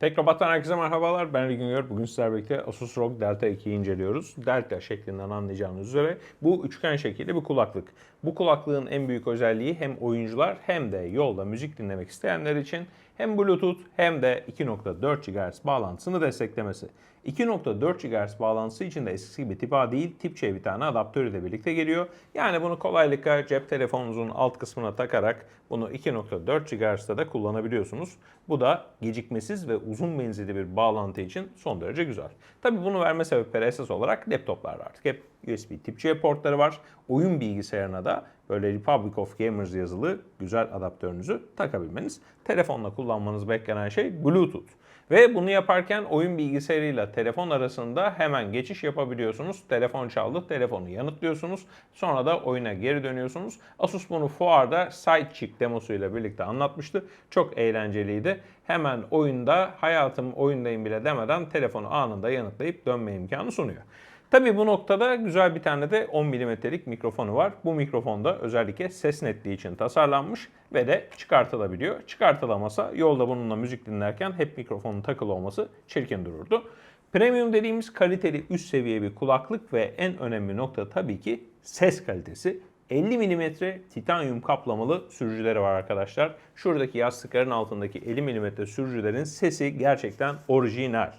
Teknopat'tan herkese merhabalar. Ben Ergün Güngör. Bugün sizlerle birlikte Asus ROG Delta 2'yi inceliyoruz. Delta şeklinden anlayacağınız üzere bu üçgen şekilli bir kulaklık. Bu kulaklığın en büyük özelliği hem oyuncular hem de yolda müzik dinlemek isteyenler için hem Bluetooth hem de 2.4 GHz bağlantısını desteklemesi. 2.4 GHz bağlantısı için de eskisi gibi tip değil tip C bir tane adaptör ile birlikte geliyor. Yani bunu kolaylıkla cep telefonunuzun alt kısmına takarak bunu 2.4 GHz'da da kullanabiliyorsunuz. Bu da gecikmesiz ve uzun menzilli bir bağlantı için son derece güzel. Tabi bunu verme sebepleri esas olarak laptoplarda artık hep USB tip C portları var. Oyun bilgisayarına da böyle Republic of Gamers yazılı güzel adaptörünüzü takabilmeniz. Telefonla kullanmanız beklenen şey Bluetooth. Ve bunu yaparken oyun bilgisayarıyla telefon arasında hemen geçiş yapabiliyorsunuz. Telefon çaldı, telefonu yanıtlıyorsunuz. Sonra da oyuna geri dönüyorsunuz. Asus bunu fuarda Sidechick demosuyla birlikte anlatmıştı. Çok eğlenceliydi. Hemen oyunda hayatım oyundayım bile demeden telefonu anında yanıtlayıp dönme imkanı sunuyor. Tabii bu noktada güzel bir tane de 10 mm'lik mikrofonu var. Bu mikrofonda özellikle ses netliği için tasarlanmış ve de çıkartılabiliyor. Çıkartılamasa yolda bununla müzik dinlerken hep mikrofonun takılı olması çirkin dururdu. Premium dediğimiz kaliteli üst seviye bir kulaklık ve en önemli nokta tabii ki ses kalitesi. 50 mm titanyum kaplamalı sürücüleri var arkadaşlar. Şuradaki yastıkların altındaki 50 mm sürücülerin sesi gerçekten orijinal.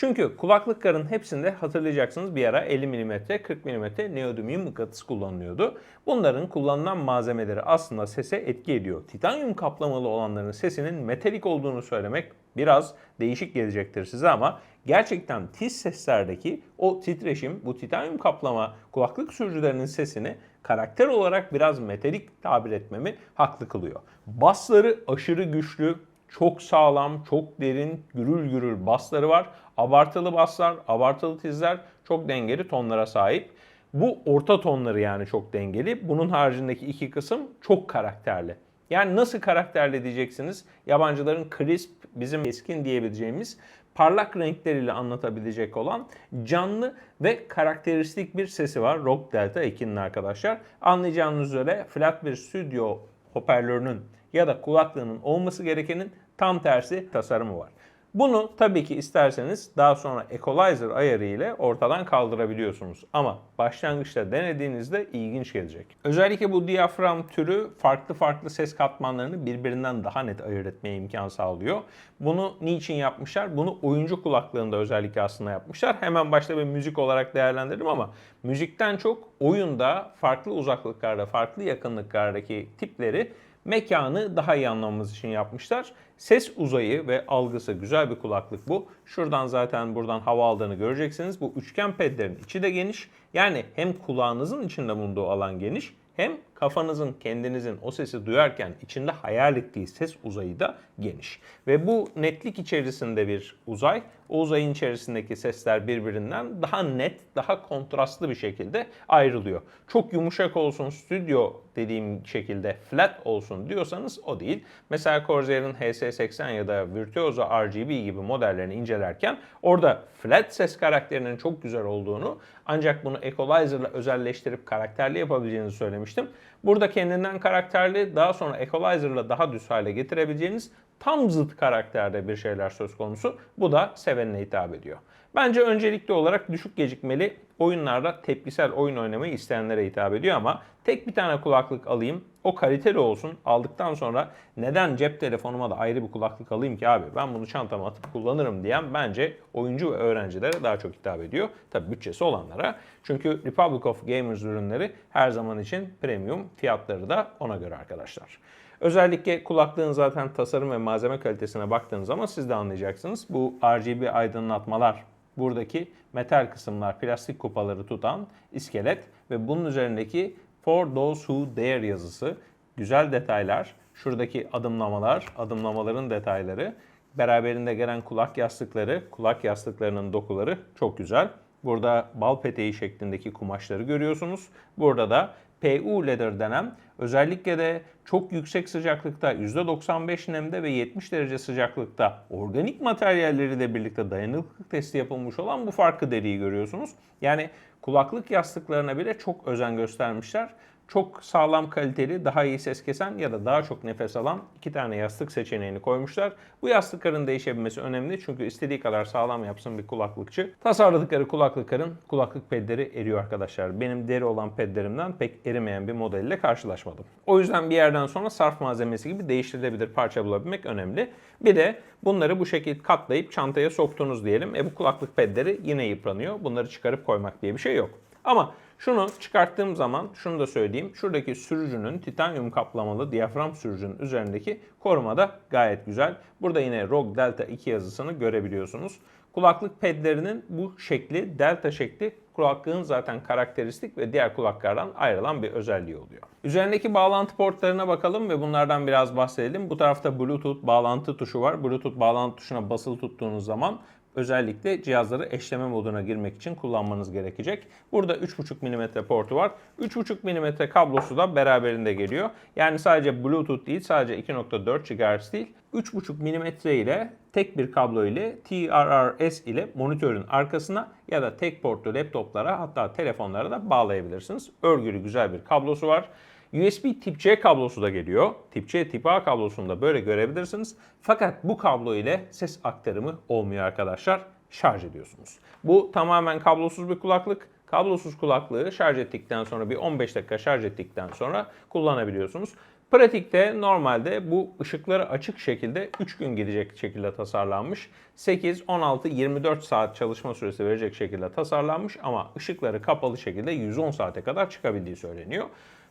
Çünkü kulaklıkların hepsinde hatırlayacaksınız bir ara 50 mm, 40 mm neodymium mıknatıs kullanılıyordu. Bunların kullanılan malzemeleri aslında sese etki ediyor. Titanyum kaplamalı olanların sesinin metalik olduğunu söylemek biraz değişik gelecektir size ama gerçekten tiz seslerdeki o titreşim bu titanyum kaplama kulaklık sürücülerinin sesini karakter olarak biraz metalik tabir etmemi haklı kılıyor. Basları aşırı güçlü, çok sağlam, çok derin, gürül gürül basları var. Abartılı baslar, abartılı tizler çok dengeli tonlara sahip. Bu orta tonları yani çok dengeli. Bunun haricindeki iki kısım çok karakterli. Yani nasıl karakterli diyeceksiniz? Yabancıların crisp, bizim eskin diyebileceğimiz parlak renkleriyle anlatabilecek olan canlı ve karakteristik bir sesi var ROG Delta 2'nin arkadaşlar. Anlayacağınız üzere flat bir stüdyo hoparlörünün ya da kulaklığının olması gerekenin tam tersi tasarımı var. Bunu tabii ki isterseniz daha sonra equalizer ayarı ile ortadan kaldırabiliyorsunuz. Ama başlangıçta denediğinizde ilginç gelecek. Özellikle bu diyafram türü farklı farklı ses katmanlarını birbirinden daha net ayırt etmeye imkan sağlıyor. Bunu niçin yapmışlar? Bunu oyuncu kulaklığında özellikle aslında yapmışlar. Hemen başta bir müzik olarak değerlendirdim ama müzikten çok oyunda farklı uzaklıklarda, farklı yakınlıklardaki tipleri mekanı daha iyi anlamamız için yapmışlar. Ses uzayı ve algısı güzel bir kulaklık bu. Şuradan zaten buradan hava aldığını göreceksiniz. Bu üçgen pedlerin içi de geniş. Yani hem kulağınızın içinde bulunduğu alan geniş hem kafanızın kendinizin o sesi duyarken içinde hayal ettiği ses uzayı da geniş. Ve bu netlik içerisinde bir uzay. O uzayın içerisindeki sesler birbirinden daha net, daha kontrastlı bir şekilde ayrılıyor. Çok yumuşak olsun, stüdyo dediğim şekilde flat olsun diyorsanız o değil. Mesela Corsair'ın HS80 ya da Virtuoso RGB gibi modellerini incelerken orada flat ses karakterinin çok güzel olduğunu ancak bunu equalizer'la özelleştirip karakterli yapabileceğinizi söylemiştim. Burada kendinden karakterli daha sonra equalizer'la daha düz hale getirebileceğiniz tam zıt karakterde bir şeyler söz konusu. Bu da sevenine hitap ediyor. Bence öncelikli olarak düşük gecikmeli oyunlarda tepkisel oyun oynamayı isteyenlere hitap ediyor ama tek bir tane kulaklık alayım, o kaliteli olsun. Aldıktan sonra neden cep telefonuma da ayrı bir kulaklık alayım ki abi ben bunu çantama atıp kullanırım diyen bence oyuncu ve öğrencilere daha çok hitap ediyor. Tabi bütçesi olanlara. Çünkü Republic of Gamers ürünleri her zaman için premium fiyatları da ona göre arkadaşlar. Özellikle kulaklığın zaten tasarım ve malzeme kalitesine baktığınız zaman siz de anlayacaksınız. Bu RGB aydınlatmalar, buradaki metal kısımlar, plastik kupaları tutan iskelet ve bunun üzerindeki For Those Who Dare yazısı, güzel detaylar, şuradaki adımlamalar, adımlamaların detayları, beraberinde gelen kulak yastıkları, kulak yastıklarının dokuları çok güzel. Burada bal peteği şeklindeki kumaşları görüyorsunuz. Burada da PU leather denen özellikle de çok yüksek sıcaklıkta %95 nemde ve 70 derece sıcaklıkta organik materyalleri de birlikte dayanıklılık testi yapılmış olan bu farklı deriyi görüyorsunuz. Yani kulaklık yastıklarına bile çok özen göstermişler. Çok sağlam kaliteli, daha iyi ses kesen ya da daha çok nefes alan iki tane yastık seçeneğini koymuşlar. Bu yastıkların değişebilmesi önemli çünkü istediği kadar sağlam yapsın bir kulaklıkçı. Tasarladıkları kulaklıkların kulaklık pedleri eriyor arkadaşlar. Benim deri olan pedlerimden pek erimeyen bir modelle karşılaşmadım. O yüzden bir yerden sonra sarf malzemesi gibi değiştirilebilir parça bulabilmek önemli. Bir de bunları bu şekilde katlayıp çantaya soktunuz diyelim. E bu kulaklık pedleri yine yıpranıyor. Bunları çıkarıp koymak diye bir şey yok. Ama şunu çıkarttığım zaman şunu da söyleyeyim. Şuradaki sürücünün titanyum kaplamalı diyafram sürücünün üzerindeki koruma da gayet güzel. Burada yine ROG Delta 2 yazısını görebiliyorsunuz. Kulaklık pedlerinin bu şekli, delta şekli kulaklığın zaten karakteristik ve diğer kulaklardan ayrılan bir özelliği oluyor. Üzerindeki bağlantı portlarına bakalım ve bunlardan biraz bahsedelim. Bu tarafta Bluetooth bağlantı tuşu var. Bluetooth bağlantı tuşuna basılı tuttuğunuz zaman özellikle cihazları eşleme moduna girmek için kullanmanız gerekecek. Burada 3.5 mm portu var. 3.5 mm kablosu da beraberinde geliyor. Yani sadece Bluetooth değil, sadece 2.4 GHz değil. 3.5 mm ile tek bir kablo ile TRRS ile monitörün arkasına ya da tek portlu laptoplara hatta telefonlara da bağlayabilirsiniz. Örgülü güzel bir kablosu var. USB tip C kablosu da geliyor. Tip C, tip A kablosunu da böyle görebilirsiniz. Fakat bu kablo ile ses aktarımı olmuyor arkadaşlar. Şarj ediyorsunuz. Bu tamamen kablosuz bir kulaklık. Kablosuz kulaklığı şarj ettikten sonra bir 15 dakika şarj ettikten sonra kullanabiliyorsunuz. Pratikte normalde bu ışıkları açık şekilde 3 gün gidecek şekilde tasarlanmış. 8, 16, 24 saat çalışma süresi verecek şekilde tasarlanmış ama ışıkları kapalı şekilde 110 saate kadar çıkabildiği söyleniyor.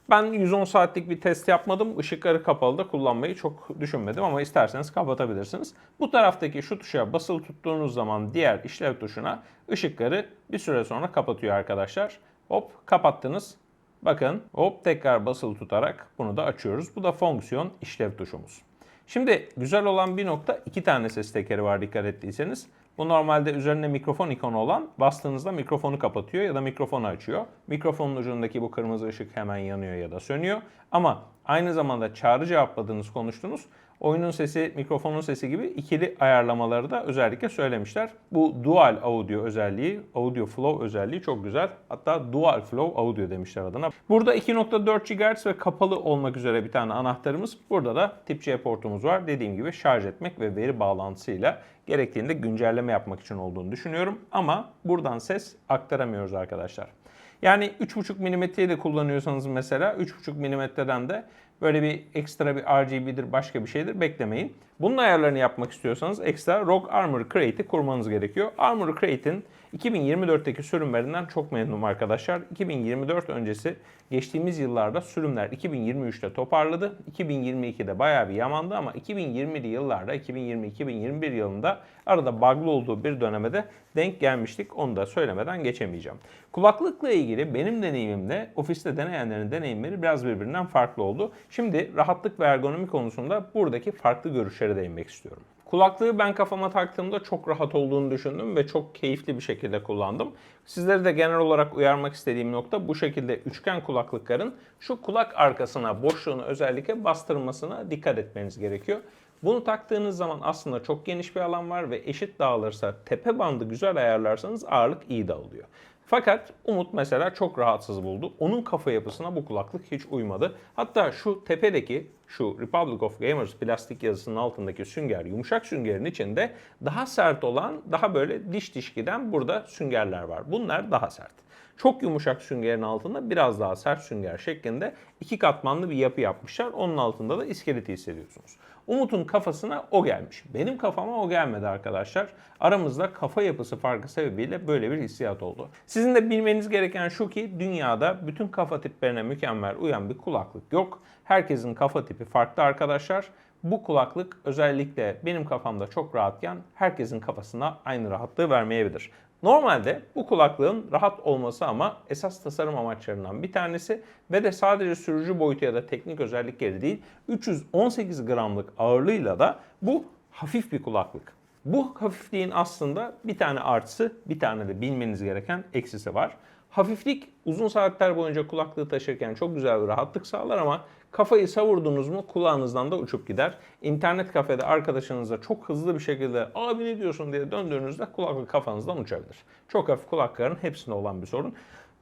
Ben 110 saatlik bir test yapmadım. Işıkları kapalı da kullanmayı çok düşünmedim ama isterseniz kapatabilirsiniz. Bu taraftaki şu tuşa basılı tuttuğunuz zaman diğer işlev tuşuna ışıkları bir süre sonra kapatıyor arkadaşlar. Hop kapattınız. Bakın hop tekrar basılı tutarak bunu da açıyoruz. Bu da fonksiyon işlev tuşumuz. Şimdi güzel olan bir nokta iki tane ses tekeri var dikkat ettiyseniz. Bu normalde üzerinde mikrofon ikonu olan bastığınızda mikrofonu kapatıyor ya da mikrofonu açıyor. Mikrofonun ucundaki bu kırmızı ışık hemen yanıyor ya da sönüyor. Ama aynı zamanda çağrı cevapladığınız konuştunuz. Oyunun sesi, mikrofonun sesi gibi ikili ayarlamaları da özellikle söylemişler. Bu dual audio özelliği, audio flow özelliği çok güzel. Hatta dual flow audio demişler adına. Burada 2.4 GHz ve kapalı olmak üzere bir tane anahtarımız. Burada da tip C portumuz var. Dediğim gibi şarj etmek ve veri bağlantısıyla gerektiğinde güncelleme yapmak için olduğunu düşünüyorum. Ama buradan ses aktaramıyoruz arkadaşlar. Yani 3.5 mm'yi de kullanıyorsanız mesela 3.5 mm'den de böyle bir ekstra bir RGB'dir başka bir şeydir beklemeyin. Bunun ayarlarını yapmak istiyorsanız ekstra ROG Armor Crate'i kurmanız gerekiyor. Armor Crate'in 2024'teki sürümlerinden çok memnunum arkadaşlar. 2024 öncesi geçtiğimiz yıllarda sürümler 2023'te toparladı. 2022'de bayağı bir yamandı ama 2020'li yıllarda 2020-2021 yılında arada bug'lı olduğu bir döneme de denk gelmiştik. Onu da söylemeden geçemeyeceğim. Kulaklıkla ilgili benim deneyimimle ofiste deneyenlerin deneyimleri biraz birbirinden farklı oldu. Şimdi rahatlık ve ergonomi konusunda buradaki farklı görüşlere değinmek istiyorum. Kulaklığı ben kafama taktığımda çok rahat olduğunu düşündüm ve çok keyifli bir şekilde kullandım. Sizleri de genel olarak uyarmak istediğim nokta bu şekilde üçgen kulaklıkların şu kulak arkasına boşluğunu özellikle bastırmasına dikkat etmeniz gerekiyor. Bunu taktığınız zaman aslında çok geniş bir alan var ve eşit dağılırsa tepe bandı güzel ayarlarsanız ağırlık iyi dağılıyor. Fakat Umut mesela çok rahatsız buldu. Onun kafa yapısına bu kulaklık hiç uymadı. Hatta şu tepedeki şu Republic of Gamers plastik yazısının altındaki sünger, yumuşak süngerin içinde daha sert olan, daha böyle diş diş giden burada süngerler var. Bunlar daha sert. Çok yumuşak süngerin altında biraz daha sert sünger şeklinde iki katmanlı bir yapı yapmışlar. Onun altında da iskeleti hissediyorsunuz. Umut'un kafasına o gelmiş. Benim kafama o gelmedi arkadaşlar. Aramızda kafa yapısı farkı sebebiyle böyle bir hissiyat oldu. Sizin de bilmeniz gereken şu ki dünyada bütün kafa tiplerine mükemmel uyan bir kulaklık yok. Herkesin kafa tipi farklı arkadaşlar. Bu kulaklık özellikle benim kafamda çok rahatken herkesin kafasına aynı rahatlığı vermeyebilir. Normalde bu kulaklığın rahat olması ama esas tasarım amaçlarından bir tanesi ve de sadece sürücü boyutu ya da teknik özellikleri değil 318 gramlık ağırlığıyla da bu hafif bir kulaklık. Bu hafifliğin aslında bir tane artısı bir tane de bilmeniz gereken eksisi var. Hafiflik uzun saatler boyunca kulaklığı taşırken çok güzel bir rahatlık sağlar ama kafayı savurdunuz mu kulağınızdan da uçup gider. İnternet kafede arkadaşınıza çok hızlı bir şekilde abi ne diyorsun diye döndüğünüzde kulaklık kafanızdan uçabilir. Çok hafif kulakların hepsinde olan bir sorun.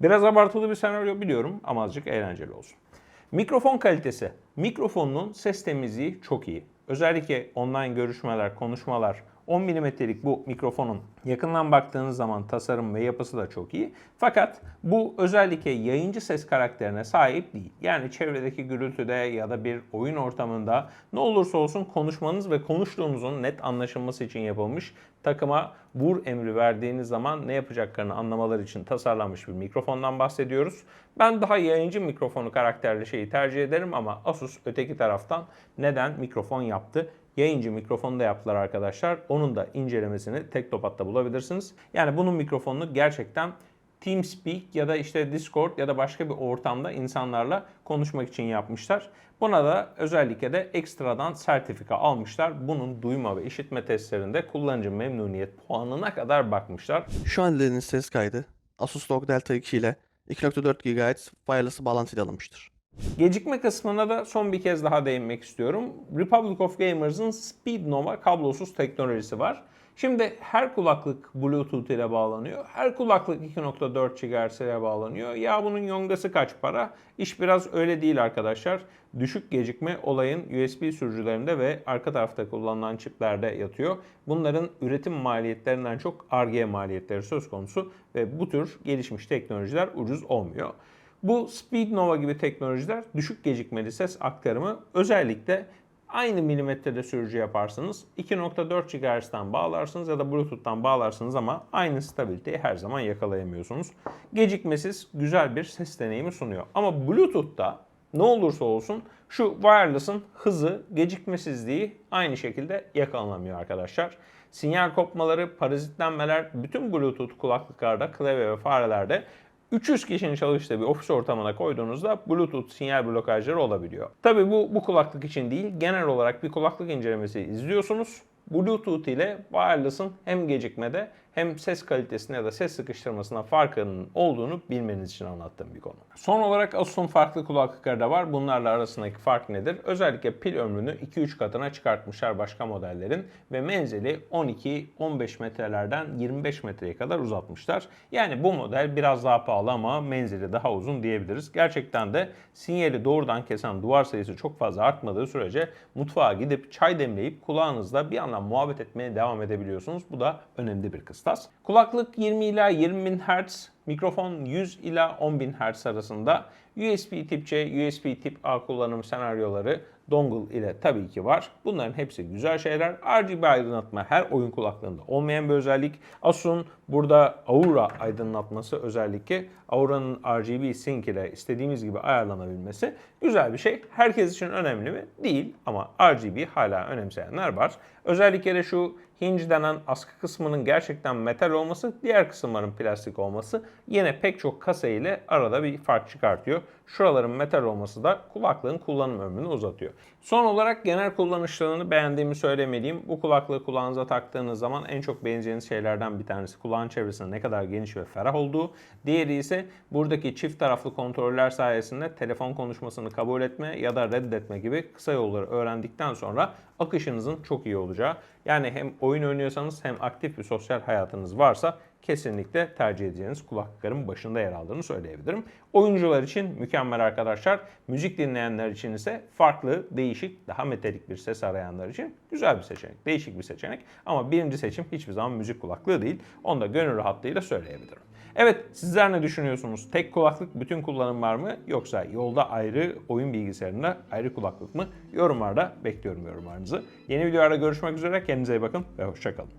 Biraz abartılı bir senaryo biliyorum ama azıcık eğlenceli olsun. Mikrofon kalitesi. Mikrofonun ses temizliği çok iyi. Özellikle online görüşmeler, konuşmalar, 10 milimetrelik bu mikrofonun yakından baktığınız zaman tasarım ve yapısı da çok iyi. Fakat bu özellikle yayıncı ses karakterine sahip değil. Yani çevredeki gürültüde ya da bir oyun ortamında ne olursa olsun konuşmanız ve konuştuğunuzun net anlaşılması için yapılmış takıma vur emri verdiğiniz zaman ne yapacaklarını anlamaları için tasarlanmış bir mikrofondan bahsediyoruz. Ben daha yayıncı mikrofonu karakterli şeyi tercih ederim ama Asus öteki taraftan neden mikrofon yaptı? Yayıncı mikrofonu da yaptılar arkadaşlar. Onun da incelemesini Teknopat'ta bulabilirsiniz. Yani bunun mikrofonunu gerçekten TeamSpeak ya da işte Discord ya da başka bir ortamda insanlarla konuşmak için yapmışlar. Buna da özellikle de ekstradan sertifika almışlar. Bunun duyma ve işitme testlerinde kullanıcı memnuniyet puanına kadar bakmışlar. Şu an dinlediğiniz ses kaydı Asus ROG Delta 2 ile 2.4 GHz wireless bağlantıyla alınmıştır. Gecikme kısmına da son bir kez daha değinmek istiyorum. Republic of Gamers'ın Speed Nova kablosuz teknolojisi var. Şimdi her kulaklık Bluetooth ile bağlanıyor. Her kulaklık 2.4 GHz ile bağlanıyor. Ya bunun yongası kaç para? İş biraz öyle değil arkadaşlar. Düşük gecikme olayın USB sürücülerinde ve arka tarafta kullanılan çiplerde yatıyor. Bunların üretim maliyetlerinden çok Ar-Ge maliyetleri söz konusu ve bu tür gelişmiş teknolojiler ucuz olmuyor. Bu Speed Nova gibi teknolojiler düşük gecikmeli ses aktarımı özellikle aynı milimetrede sürücü yaparsınız. 2.4 GHz'den bağlarsınız ya da Bluetooth'tan bağlarsınız ama aynı stabiliteyi her zaman yakalayamıyorsunuz. Gecikmesiz güzel bir ses deneyimi sunuyor. Ama Bluetooth'ta ne olursa olsun şu wireless'ın hızı, gecikmesizliği aynı şekilde yakalanamıyor arkadaşlar. Sinyal kopmaları, parazitlenmeler bütün Bluetooth kulaklıklarda, klavye ve farelerde 300 kişinin çalıştığı bir ofis ortamına koyduğunuzda Bluetooth sinyal blokajları olabiliyor. Tabi bu bu kulaklık için değil, genel olarak bir kulaklık incelemesi izliyorsunuz. Bluetooth ile wireless'ın hem gecikmede hem ses kalitesinde ya da ses sıkıştırmasına farkının olduğunu bilmeniz için anlattığım bir konu. Son olarak Asus'un farklı kulaklıkları da var. Bunlarla arasındaki fark nedir? Özellikle pil ömrünü 2-3 katına çıkartmışlar başka modellerin ve menzili 12-15 metrelerden 25 metreye kadar uzatmışlar. Yani bu model biraz daha pahalı ama menzili daha uzun diyebiliriz. Gerçekten de sinyali doğrudan kesen duvar sayısı çok fazla artmadığı sürece mutfağa gidip çay demleyip kulağınızda bir yandan muhabbet etmeye devam edebiliyorsunuz. Bu da önemli bir kıstas. Kulaklık 20 ila 20 bin Hz, mikrofon 100 ila 10 bin Hz arasında. USB tip C, USB tip A kullanım senaryoları dongle ile tabii ki var. Bunların hepsi güzel şeyler. RGB aydınlatma her oyun kulaklığında olmayan bir özellik. Asus'un burada Aura aydınlatması özellikle Aura'nın RGB Sync ile istediğimiz gibi ayarlanabilmesi güzel bir şey. Herkes için önemli mi? Değil ama RGB hala önemseyenler var. Özellikle de şu hinge denen askı kısmının gerçekten metal olması, diğer kısımların plastik olması yine pek çok kasa ile arada bir fark çıkartıyor. Şuraların metal olması da kulaklığın kullanım ömrünü uzatıyor. Son olarak genel kullanışlarını beğendiğimi söylemeliyim. Bu kulaklığı kulağınıza taktığınız zaman en çok beğeneceğiniz şeylerden bir tanesi kulağın çevresinin ne kadar geniş ve ferah olduğu. Diğeri ise buradaki çift taraflı kontroller sayesinde telefon konuşmasını kabul etme ya da reddetme gibi kısa yolları öğrendikten sonra akışınızın çok iyi olacağı. Yani hem oyun oynuyorsanız hem aktif bir sosyal hayatınız varsa kesinlikle tercih edeceğiniz kulaklıkların başında yer aldığını söyleyebilirim. Oyuncular için mükemmel arkadaşlar. Müzik dinleyenler için ise farklı, değişik, daha metalik bir ses arayanlar için güzel bir seçenek. Değişik bir seçenek. Ama birinci seçim hiçbir zaman müzik kulaklığı değil. Onu da gönül rahatlığıyla söyleyebilirim. Evet sizler ne düşünüyorsunuz? Tek kulaklık bütün kullanım var mı? Yoksa yolda ayrı, oyun bilgisayarında ayrı kulaklık mı? Yorumlarda bekliyorum yorumlarınızı. Yeni videolarda görüşmek üzere. Kendinize iyi bakın ve hoşçakalın.